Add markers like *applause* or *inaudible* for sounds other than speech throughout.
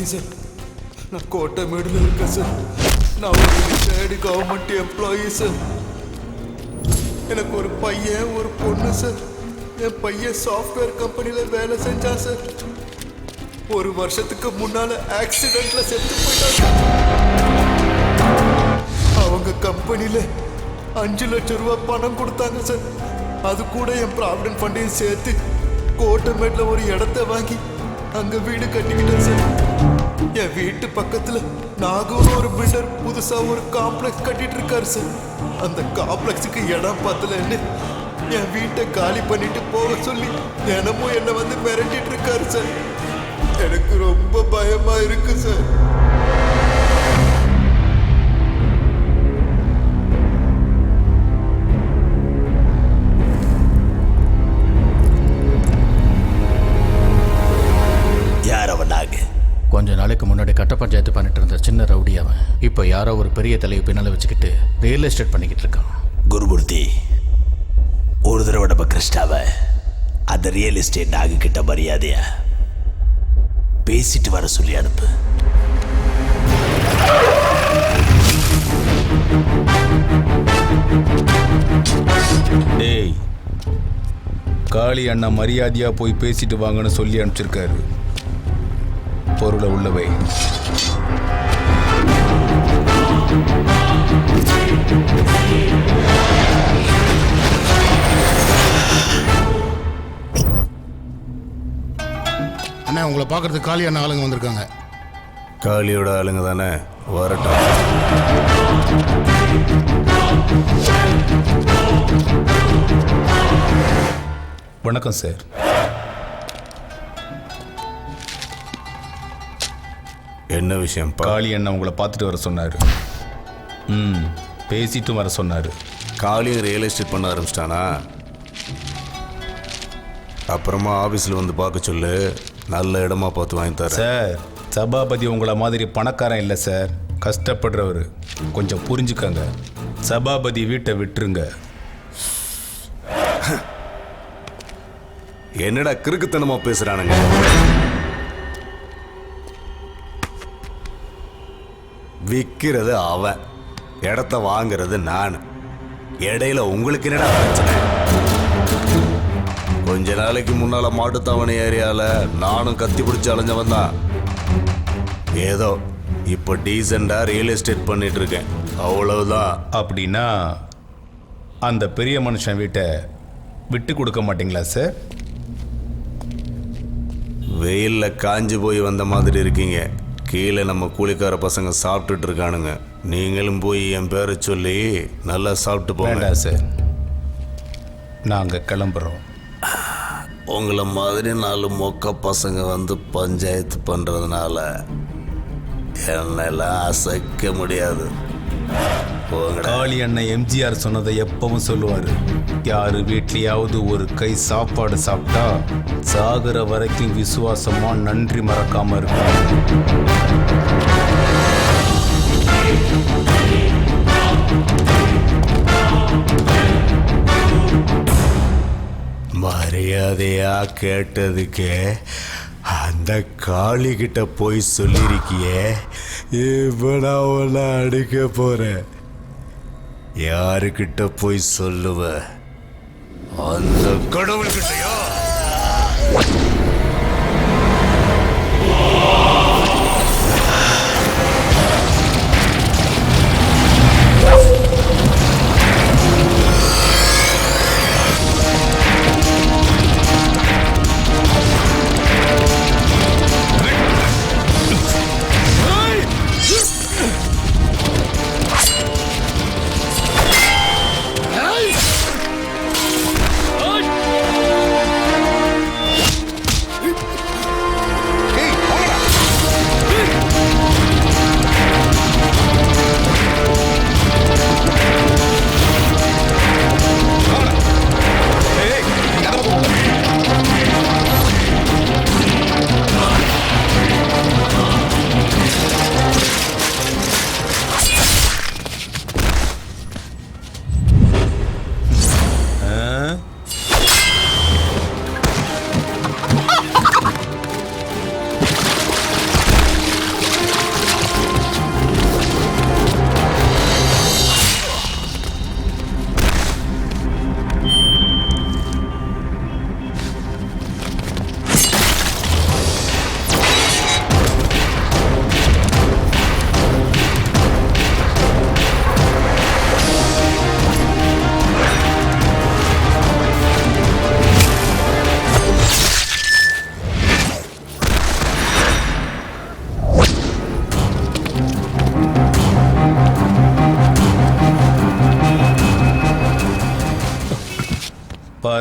தளபதி sir. நான் கோட்டைமேடில் இருக்கேன் sir. நான் ஒரு ரிட்டையர்டு கவர்மெண்ட் எம்ப்ளாயி சார். எனக்கு ஒரு பையன் ஒரு பொண்ணு சார். என் பையன் சாஃப்ட்வேர் கம்பெனியில் வேலை செஞ்சான் சார். ஒரு வருஷத்துக்கு முன்னால ஆக்சிடென்ட்ல செத்து போயிட்டான் அவங்க கம்பெனியில் அஞ்சு லட்சம் ரூபாய் பணம் கொடுத்தாங்க சார். அது கூட என் ப்ராவிடன்ட் ஃபண்டையும் சேர்த்து கோட்டமேட்ல ஒரு இடத்த வாங்கி அங்கே வீடு கட்டிக்கிட்டேன் சார். என் வீட்டு பக்கத்துல நாகூர் ஒரு பில்டர் புதுசா ஒரு காம்ப்ளெக்ஸ் கட்டிட்டு இருக்காரு சார் அந்த காம்ப்ளெக்ஸுக்கு இடம் பார்த்தலன்னு என் வீட்டை காலி பண்ணிட்டு போக சொல்லி தினமும் என்னை வந்து மிரட்டிட்டு இருக்காரு சார் எனக்கு ரொம்ப பயமா இருக்கு சார் இப்போ யாரோ ஒரு பெரிய தலையை பின்னால வச்சுக்கிட்டு ரியல் எஸ்டேட் பண்ணிக்கிட்டு இருக்கான். குருமூர்த்தி ஒரு தடவை நம்ம கிருஷ்ணாவை அந்த ரியல் எஸ்டேட் நாங்க கிட்ட மரியாதையா பேசிட்டு வர சொல்லி அனுப்பு. டேய் காளி அண்ணா மரியாதையா போய் பேசிட்டு வாங்கன்னு சொல்லி அனுப்பிச்சிருக்காரு. பொருளை உள்ளவை அண்ணா உங்களை பார்க்கறதுக்கு காலி அண்ணா ஆளுங்க வந்திருக்காங்க. காளியோட ஆளுங்க தானே? வரட்டும். வணக்கம் சார் என்ன விஷயம் காளி அண்ணா உங்களை பார்த்துட்டு வர சொன்னார். ம் பேசிட்டும் வர சொன்னார். காளியும் ரியல் எஸ்டேட் பண்ண ஆரம்பிச்சிட்டானா? அப்புறமா ஆபீஸ்ல வந்து பார்க்க சொல்லு. நல்ல இடமா பார்த்து வாங்கி தரேன். சார் சபாபதி உங்களை மாதிரி பணக்காரன் இல்லை சார். கஷ்டப்படுறவர். கொஞ்சம் புரிஞ்சுக்கங்க. சபாபதி வீட்டை விட்டுருங்க. *laughs* என்னடா கிறுக்குத்தனமா பேசுறானுங்க? விற்கிறது அவன். இடத்த வாங்குறது நான். இடையில உங்களுக்கு என்னடா பிரச்சனை? கொஞ்ச நாளைக்கு முன்னால மாட்டுத்தாவணி ஏரியால நானும் கத்தி பிடிச்சு அலைஞ்சவன் தான். ஏதோ இப்போ டீசெண்டா ரியல் எஸ்டேட் பண்ணிட்டு இருக்கேன். அவ்வளவுதான். அப்படின்னா அந்த பெரிய மனுஷன் வீட்டை விட்டு கொடுக்க மாட்டீங்களா சார் வெயில்ல காஞ்சு போய் வந்த மாதிரி இருக்கீங்க. கீழே நம்ம கூலிக்கார பசங்க சாப்பிட்டுட்டு இருக்கானுங்க. நீங்களும் போய் என் பேரை சொல்லி நல்லா சாப்பிட்டு போங்க. வேண்டாம் சார். நாங்கள் கிளம்புறோம். உங்களை மாதிரி நாலு மொக்க பசங்க வந்து பஞ்சாயத்து பண்றதுனால என்னெல்லாம் அசைக்க முடியாது. போங்கடா. காளி அண்ணன் எம்ஜிஆர் சொன்னதை எப்பவும் சொல்லுவார். யார் வீட்லயாவது ஒரு கை சாப்பாடு சாப்பிட்டா சாகுற வரைக்கும் விசுவாசமா நன்றி மறக்காம இருக்கும் மரியாதையா கேட்டதுக்கு அந்த காளி கிட்ட போய் சொல்லியிருக்கியே இப்ப நான் உன்னை அடிக்க போறேன் யாருக்கிட்ட போய் சொல்லுவ? அந்த கடவுள்கிட்டயா?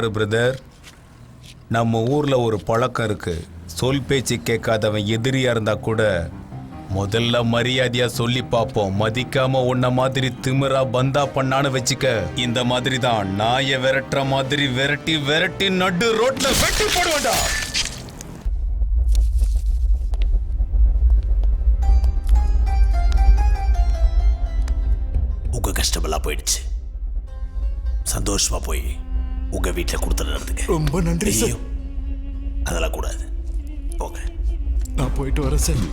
பாரு பிரதர் நம்ம ஊர்ல ஒரு பழக்கம் இருக்கு. சொல் பேச்சு கேட்காதவன் எதிரியா இருந்தா கூட முதல்ல மரியாதையா சொல்லி பார்ப்போம். மதிக்காம உன்ன மாதிரி திமிரா பந்தா பண்ணான்னு வச்சுக்க. இந்த மாதிரி தான் நாயை விரட்டுற மாதிரி விரட்டி விரட்டி நடு ரோட்ல வெட்டி போடுவேண்டா உங்க கஷ்டமெல்லாம் போயிடுச்சு. சந்தோஷமா போய். உங்க வீட்டில் கொடுத்துட்டு நடந்துங்க ரொம்ப நன்றி சார். அதெல்லாம் கூடாது. போங்க நான் போயிட்டு வரேன் சார்.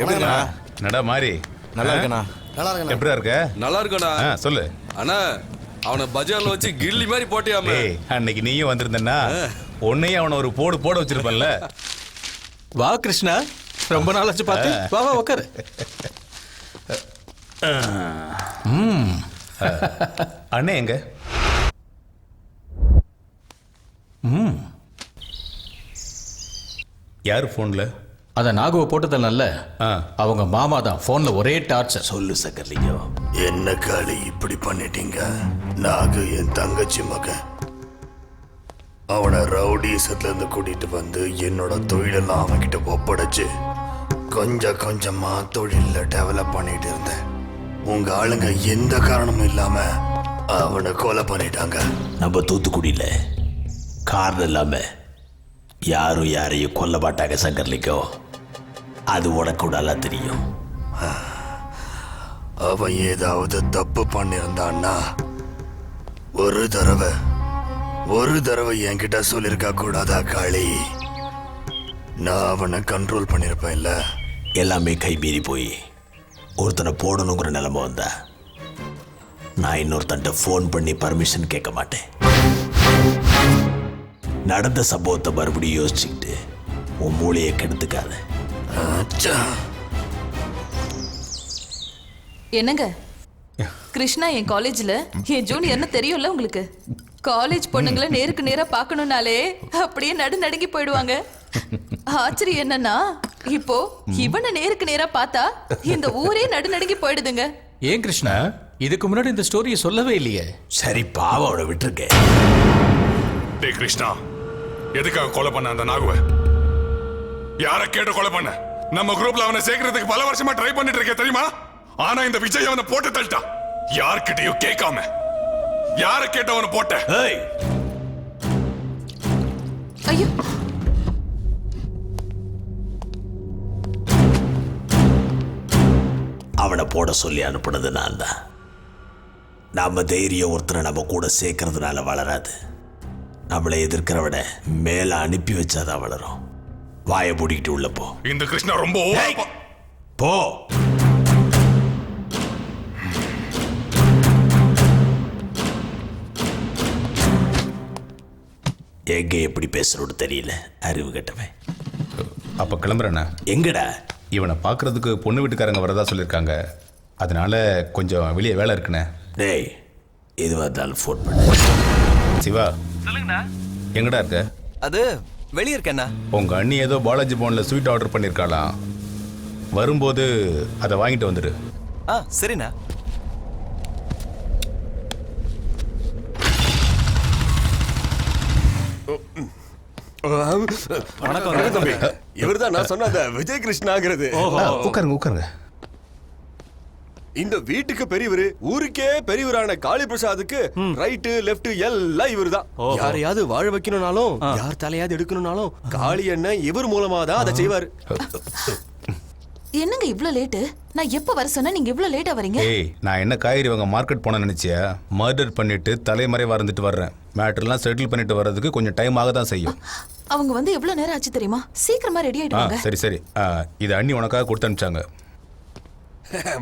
எப்படிண்ணா நடா மாறி? நல்லா இருக்கண்ணா. நல்லா இருக்கண்ணா. எப்படியா இருக்க? நல்லா இருக்கடா ஆ சொல்லு. அண்ணா அவனை பஜார்ல வச்சு கில்லி மாதிரி போட்டியாம. ஏய் அன்னைக்கு நீயும் வந்திருந்தன்னா உன்னையும் அவனை ஒரு போடு போட வச்சிருப்பல்ல வா கிருஷ்ணா. ரொம்ப நாள் ஆச்சு பார்த்து. வா வா உக்காரு. அண்ணே எங்க? யார் ஃபோன்ல? அதை நாகுவை போட்டதில்ல. ஆ. அவங்க மாமா தான் ஃபோன்ல ஒரே டார்ச்சர் சொல்லு சக்கர்லிங்கம் என்ன காளி இப்படி பண்ணிட்டீங்க? நாகு என் தங்கச்சி மகன். அவனை ரவுடிசத்துல இருந்து கூட்டிட்டு வந்து என்னோட தொழிலெல்லாம் அவன்கிட்ட ஒப்படைச்சு கொஞ்சம் கொஞ்சமா தொழில டெவலப் பண்ணிட்டு இருந்தேன். உங்க ஆளுங்க எந்த காரணமும் இல்லாம அவனை கொலை பண்ணிட்டாங்க. நம்ம தூத்துக்குடியில் காரணம் இல்லாம யாரும் யாரையும் கொல்ல மாட்டாங்க சங்கர்லிங்கம் அது உனக்கு நல்லா தெரியும். அவன் ஏதாவது தப்பு பண்ணியிருந்தான்னா ஒரு தடவை ஒரு தடவை என்கிட்ட சொல்லியிருக்க கூடாதா காளி? நான் அவனை கண்ட்ரோல் பண்ணியிருப்பேன் இல்ல எல்லாமே கைமீறி போய் ஒருத்தனை போடணுங்கிற நிலைமை வந்தா. நான் இன்னொருத்தன்ட்ட ஃபோன் பண்ணி பர்மிஷன் கேட்க மாட்டேன். நடந்த சம்பவத்தை மறுபடியும் யோசிச்சுக்கிட்டு உன் மூளையை கெடுத்துக்காத. என்னங்க? கிருஷ்ணா என் காலேஜ்ல என் ஜூனியர்னு தெரியும்ல உங்களுக்கு? காலேஜ் பொண்ணுங்களை நேருக்கு நேரா பார்க்கணும்னாலே அப்படியே நடு நடுங்கி போயிடுவாங்க. ஆச்சரியம் என்னன்னா இப்போ இவனை நேருக்கு நேரா பார்த்தா இந்த ஊரே நடு நடுங்கி போயிடுதுங்க. ஏன் கிருஷ்ணா? இதுக்கு முன்னாடி இந்த ஸ்டோரியை சொல்லவே இல்லையே. சரி பாவம் அவனை விட்டுருக்கேன். டேய் கிருஷ்ணா எதுக்காக கொலை பண்ண அந்த நாகுவை? யார கேட்டு கொலை பண்ண? நம்ம குரூப்ல அவனை சேர்க்கறதுக்கு பல வருஷமா ட்ரை பண்ணிட்டு இருக்கேன் தெரியுமா? ஆனா இந்த விஜய் அவனை போட்டு தள்ளிட்டான் யார்கிட்டயும் கேட்காம. யார கேட்டு அவனை போட்ட? ஏய் ஐயோ. அவனை போட சொல்லி அனுப்புனது நான் தான். நம்ம தைரியம் ஒருத்தனை நம்ம கூட சேர்க்கறதுனால வளராது. நம்மளை எதிர்க்கிறவனை மேல அனுப்பி வச்சாதான் வளரும். வாயை மூடிக்கிட்டு உள்ள போ. இந்த கிருஷ்ணா ரொம்ப ப- எங்க எப்படி பேசுறோன்னு தெரியல அறிவு கட்டவன். அப்ப கிளம்புறேண்ணே. எங்கடா? இவனை பார்க்கறதுக்கு பொண்ணு வீட்டுக்காரங்க வரதா சொல்லியிருக்காங்க அதனால கொஞ்சம் வெளியே வேலை இருக்குண்ணே. டேய் இது வந்தாலும் ஃபோன் பண்ணு. சிவா எங்கடா இருக்க? அது வெளியே இருக்கேண்ணா உங்க அண்ணி ஏதோ பாலாஜி போன்ல ஸ்வீட் ஆர்டர் பண்ணியிருக்காளாம் வரும்போது அதை வாங்கிட்டு வந்துடு ஆ சரிண்ணா. வணக்கம் தம்பி. இவர்தான் நான் சொன்ன அந்த விஜய் கிருஷ்ணாங்கிறது உட்காருங்க உட்காருங்க. இந்த வீட்டுக்கு பெரியவர் ஊருக்கே பெரியவரான காளி பிரசாத்துக்கு ரைட்டு லெஃப்ட் எல்லாம் இவர்தான். யாரையாவது வாழ வைக்கணும்னாலும் யார் தலையாவது எடுக்கணும்னாலும் காளி அண்ணன் இவர் மூலமா தான் அதை செய்வாரு. என்னங்க இவ்ளோ லேட்டு நான் எப்ப வர சொன்னா நீங்க இவ்ளோ லேட்டா வரீங்க? ஏய் நான் என்ன காய்கறி வாங்க மார்க்கெட் போன நினைச்சியா? மர்டர் பண்ணிட்டு தலைமறைவா இருந்துட்டு வர்றேன். மேட்டர்லாம் செட்டில் பண்ணிட்டு வர்றதுக்கு கொஞ்சம் டைம் ஆக தான் செய்யும். அவங்க வந்து எவ்வளவு நேரம் ஆச்சு தெரியுமா? சீக்கிரமா ரெடி ஆயிடுவாங்க. சரி சரி. இது அண்ணி உனக்காக கொடுத்து அனுப்பிச்சாங்க.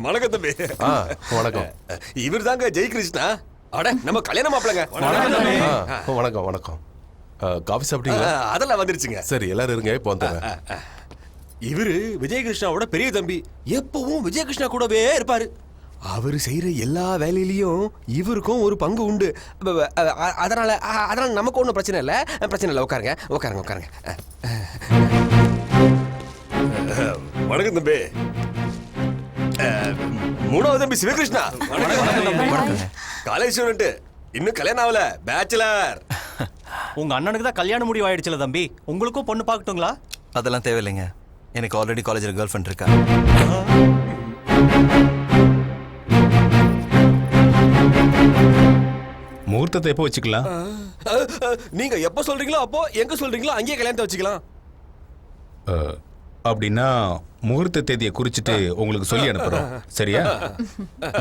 வணக்கம் தம்பி வணக்கம். இவர் தாங்க ஜெய் கிருஷ்ணா. அட நம்ம கல்யாண மாப்பிளங்க வணக்கம் வணக்கம். காஃபி சாப்பிட்டீங்களா? அதெல்லாம் வந்துருச்சுங்க. சரி எல்லாரும் இருங்க இப்போ வந்துடுறேன். இவரு விஜயகிருஷ்ணாவோட பெரிய தம்பி. எப்பவும் விஜயகிருஷ்ணா கூடவே இருப்பாரு. அவர் செய்யற எல்லா வேலையிலயும் இவருக்கும் ஒரு பங்கு உண்டு. அதனால அதனால நமக்கு ஒன்றும் பிரச்சனை இல்லை. பிரச்சனை இல்லை உட்காருங்க உட்காருங்க உட்காருங்க. வணக்கம் தம்பி. மூணாவது தம்பி சிவகிருஷ்ணா. காலேஜ் ஸ்டூடெண்ட் இன்னும் கல்யாணம் ஆகல. பேச்சுலர் உங்க அண்ணனுக்கு தான் கல்யாணம் முடிவு ஆயிடுச்சுல தம்பி. உங்களுக்கும் பொண்ணு பார்க்கட்டுங்களா? அதெல்லாம் தேவையில்லைங்க. எனக்கு ஆல்ரெடி காலேஜில் கேர்ள் ஃப்ரெண்ட் இருக்கா. முகூர்த்தத்தை எப்போ வச்சுக்கலாம்? நீங்க எப்ப சொல்றீங்களோ அப்போ எங்க சொல்றீங்களோ அங்கேயே கல்யாணத்தை வச்சுக்கலாம். அப்படின்னா முகூர்த்த தேதியை குறிச்சிட்டு உங்களுக்கு சொல்லி அனுப்புறோம். சரியா?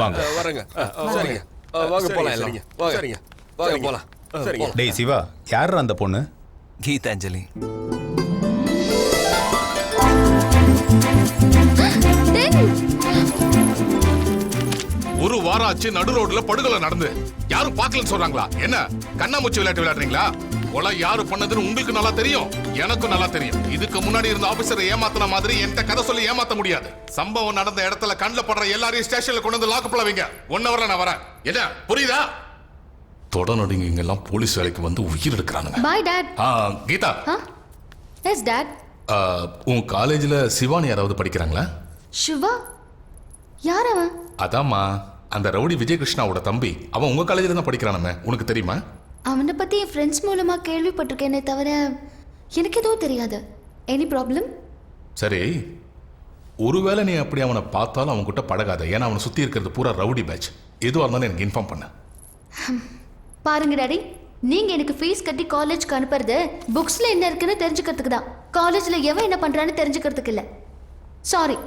வாங்க. வரேங்க. சரிங்க. வாங்க போலாம் வாங்க. சரிங்க. வாங்க போலாம். சரிங்க. டேய் சிவா யார் அந்த பொண்ணு? கீதாஞ்சலி. ஒரு வாரம் ஆச்சு நடு ரோட்ல படுகொலை நடந்து. யாரும் பார்க்கலன்னு சொல்றாங்களா? என்ன? கண்ணாமூச்சி விளையாட்டு விளையாடுறீங்களா? கொலை யாரு பண்ணதுன்னு உங்களுக்கு நல்லா தெரியும். எனக்கும் நல்லா தெரியும். இதுக்கு முன்னாடி இருந்த ஆபீசரை ஏமாத்தின மாதிரி என்கிட்ட கதை சொல்லி ஏமாத்த முடியாது. சம்பவம் நடந்த இடத்துல கண்ணில் படுற எல்லாரையும் ஸ்டேஷன்ல கொண்டு வந்து லாக்கப்ல வைங்க. ஒன் ஹவர்ல நான் வரேன். என்ன? புரியுதா? தொடர்நடுங்க இங்க எல்லாம் போலீஸ் வேலைக்கு வந்து உயிர் எடுக்கிறானுங்க. பாய் டாட் ஆ, கீதா. எஸ் டாட் உன் காலேஜ்ல சிவானி யாராவது படிக்கிறாங்களா? சிவா? யார் அவன்? அதாம்மா அந்த ரவுடி விஜயகிருஷ்ணாவோட தம்பி. அவன் உங்க காலேஜ்ல தான் படிக்கிறானமே உனக்கு தெரியுமா? அவனை பத்தி என் ஃப்ரெண்ட்ஸ் மூலமா கேள்விப்பட்டிருக்கேனே தவிர எனக்கு எதுவும் தெரியாது. எனி ப்ராப்ளம் சரி. ஒருவேளை நீ அப்படி அவனை பார்த்தாலும் அவன் கிட்ட பழகாத. ஏன்னா அவனை சுத்தி இருக்கிறது பூரா ரவுடி பேட்ச் எதுவாக இருந்தாலும் எனக்கு இன்ஃபார்ம் பண்ண. பாருங்க டாடி நீங்க எனக்கு ஃபீஸ் கட்டி காலேஜ்க்கு அனுப்புறது புக்ஸ்ல என்ன இருக்குன்னு தெரிஞ்சுக்கிறதுக்கு தான். காலேஜ்ல எவன் என்ன பண்றான்னு தெரிஞ்சுக்கிறதுக்கு இல்ல. சாரி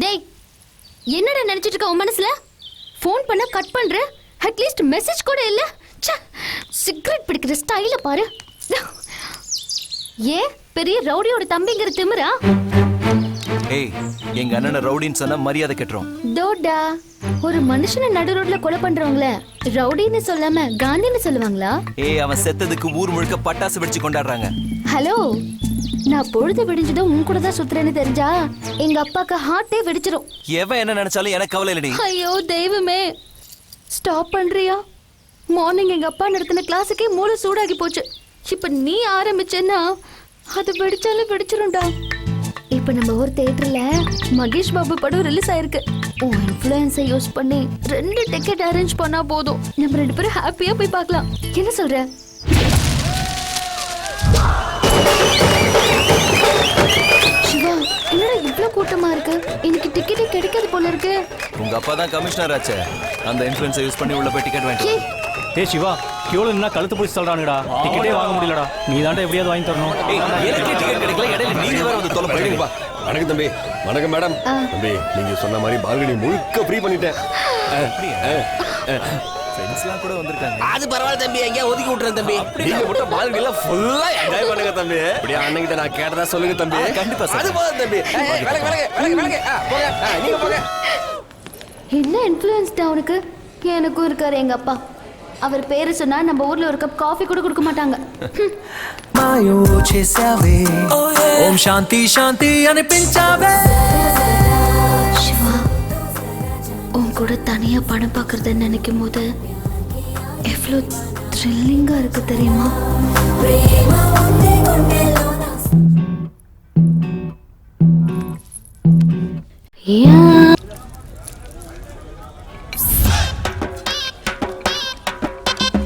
டேய் என்னடா நினைச்சிட்டு இருக்க உன் மனசுல? ஃபோன் பண்ண கட் பண்ற? அட்லீஸ்ட் மெசேஜ் கூட இல்ல. சிகரெட் பிடிக்கிற ஸ்டைல பாரு. ஏன் பெரிய ரவுடியோட தம்பிங்கிற திமிரா? ஏய் எங்க அண்ணனை ரவுடின்னு சொன்னா மரியாதை கெட்டுரும். தோடா ஒரு மனுஷனை நடு ரோட்ல கொலை பண்றவங்கள ரவுடின்னு சொல்லாம காந்தின்னு சொல்லுவாங்களா? ஏய் அவன் செத்ததுக்கு ஊர் முழுக்க பட்டாசு வெடிச்சு கொண்டாடுறாங்க. ஹலோ நான் பொழுது விடிஞ்சதும் உன் கூட தான் சுத்துறேன்னு தெரிஞ்சா எங்க அப்பாக்கு ஹார்ட்டே வெடிச்சிரும். எவன் என்ன நினைச்சாலும் எனக்கு கவலை இல்லடி. ஐயோ தெய்வமே. ஸ்டாப் பண்றியா? மார்னிங் எங்க அப்பா நடத்தின கிளாஸுக்கே மூளை சூடாகி போச்சு. இப்ப நீ ஆரம்பிச்சேன்னா அது வெடிச்சாலும் வெடிச்சிரும்டா. இப்ப நம்ம ஊர் தியேட்டர்ல மகேஷ் பாபு படம் ரிலீஸ் ஆயிருக்கு. உன் இன்ஃப்ளூயன்ஸை யூஸ் பண்ணி ரெண்டு டிக்கெட் அரேஞ்ச் பண்ணா போதும். நம்ம ரெண்டு பேரும் ஹாப்பியா போய் பார்க்கலாம். என்ன சொல்ற? டிக்கெட்டே கிடைக்காது போல இருக்கு. உங்க அப்பா தான் கமிஷனர் ஆச்சே. அந்த இன்ஃபுளுன்ஸை யூஸ் பண்ணி உள்ள போய் டிக்கெட் வாங்கிட்டு வா. டேய் சிவா கியூல நின்னா கழுத்து போய் சொல்றானுடா டிக்கெட்டே வாங்க முடியலடா. நீ தாண்டா எப்படியாவது வாங்கி தரணும். எனக்கே டிக்கெட் கிடைக்கல. இடையில நீங்க வேற வந்து தொலை வணக்கம்ப்பா. வணக்கம் தம்பி. வணக்கம் மேடம். தம்பி நீங்க சொன்ன மாதிரி பால்கனி முழுக்க ஃப்ரீ பண்ணிட்டேன். ஃப்ரெண்ட்ஸ்லாம் கூட வந்திருக்காங்க அது பரவாயில்ல தம்பி எங்கேயா ஒதுக்கி விட்டுறேன் தம்பி நீங்க மட்டும் பால்கனி எல்லாம் ஃபுல்லா என்ஜாய் பண்ணுங்க தம்பி அப்படியே அண்ணங்கிட்ட நான் கேட்டதா சொல்லுங்க தம்பி கண்டிப்பா அது போதும் தம்பி ஏய், ஏய், விலகு, விலகு, விலகு, விலகு. ஆ, போங்க ஆ, நீங்க போங்க என்ன இன்ஃப்ளூயன்ஸ்டா அவனுக்கு எனக்கும் இருக்காரு எங்க அப்பா அவர் பேரு சொன்னா நம்ம ஊர்ல ஒரு கப் காஃபி கூட கொடுக்க மாட்டாங்க ஹம். మాయో చేసావే ఓం శాంతి శాంతి అనిపించావే சிவா உன் கூட தனியா படம் பார்க்கறத நினைக்கும் போது எவ்வளோ த்ரில்லிங்கா இருக்கு தெரியுமா?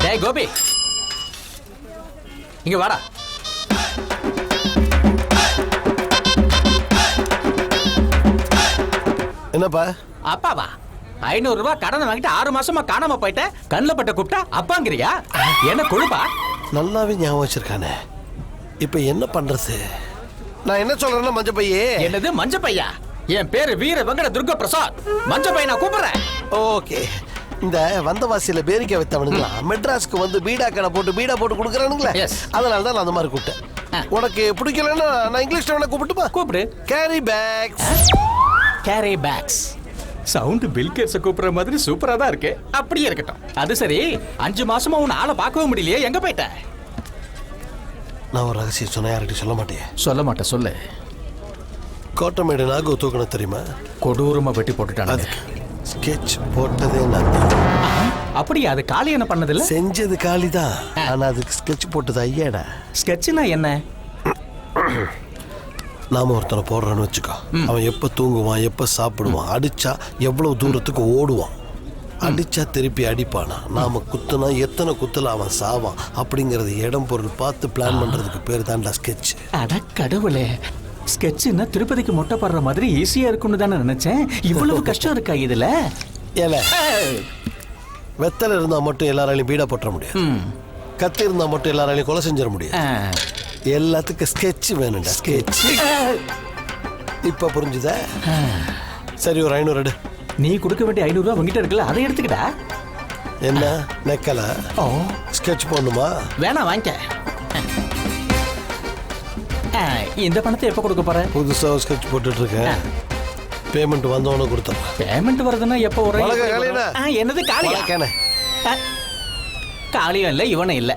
டேய் கோபி. இங்க வாடா. என்னப்பா? அப்பாவா? ஐநூறு ரூபாய் கடன் வாங்கிட்டு ஆறு மாசமா காணாம போயிட்டேன் கண்ணில் பட்ட கூப்பிட்டா அப்பாங்கிறியா? என்ன கொழுப்பா? நல்லாவே ஞாபகம் வச்சிருக்கானே. இப்போ என்ன பண்றது? நான் என்ன சொல்றேன்னா மஞ்ச பையே என்னது மஞ்ச பையா என் பேரு வீர வெங்கட துர்க பிரசாத் மஞ்ச பையனா கூப்பிடுறேன். ஓகே. இந்த வந்தவாசியில பேரிக்கை வைத்தவனுங்களா? மெட்ராஸ்க்கு வந்து பீடா கடை போட்டு பீடா போட்டு கொடுக்குறானுங்களே? அதனால தான் நான் அந்த மாதிரி கூப்பிட்டேன். உனக்கு பிடிக்கலன்னா நான் இங்கிலீஷ்ல வேணா கூப்பிட்டுமா கூப்பிடு. Carry bags carry bags sound பில்கேட்ஸ கூப்பிடுற மாதிரி சூப்பரா தான் இருக்கு. அப்படியே இருக்கட்டும். அது சரி. அஞ்சு மாசமா உன் ஆளை பார்க்கவும் முடியலையே. எங்க போயிட்ட? நான் ஒரு ரகசியம் சொன்ன யார்கிட்டயும் சொல்ல மாட்டேன். சொல்ல மாட்டேன் சொல்லு. கோட்டமேடு நாகு தூக்கணும் தெரியுமா? கொடூரமா வெட்டி போட்டுட்டாங்க ஸ்கெட்ச் போட்டதே நான். அப்படியா? அது காளி என்ன பண்ணதில்ல? செஞ்சது காளி தான் ஆனா அதுக்கு ஸ்கெட்ச் போட்டது ஐயாடா. ஸ்கெட்ச்னா என்ன? நாம ஒருத்தனை போடுறோன்னு வச்சுக்கோ. அவன் எப்ப தூங்குவான் எப்ப சாப்பிடுவான் அடிச்சா எவ்வளவு தூரத்துக்கு ஓடுவான். அடிச்சா திருப்பி அடிப்பானா? நாம குத்துனா எத்தனை குத்துல அவன் சாவான்? அப்படிங்கறது இடம் பொருள் பார்த்து பிளான் பண்றதுக்கு பேர் தான்டா ஸ்கெட்ச் அட கடவுளே. ஸ்கெட்ச்னா திருப்பதிக்கு மொட்டை போடுற மாதிரி ஈஸியா இருக்கும்னு தானே நினைச்சேன். இவ்வளவு *laughs* கஷ்டம் இருக்கா இதுல? ஏல வெத்தலை இருந்தா மட்டும் எல்லாராலையும் பீடா போட்டுற முடியாது. கத்தி இருந்தா மட்டும் எல்லாராலையும் கொலை செஞ்சிட முடியாது. எல்லாத்துக்கும் ஸ்கெட்ச் வேணும்டா ஸ்கெட்ச் இப்ப புரிஞ்சுதா? சரி ஒரு ஐநூறு எடு. நீ கொடுக்க வேண்டிய ஐநூறு ரூபாய் உங்ககிட்ட இருக்குல்ல அதை எடுத்துக்கிட்டா என்ன நெக்கல? ஓ. ஸ்கெட்ச் போடணுமா? வேணாம் வாங்கிக்க. இந்த பணத்தை எப்போ கொடுக்க போற? புதுசா ஸ்கெட்ச் போட்டுட்டு இருக்கேன் பேமெண்ட் வந்தவொடனே கொடுத்துறேன் பேமெண்ட் வருதுன்னா எப்போ. ஆ, என்னது. ஆ, காளியும் இல்லை இவனும் இல்லை.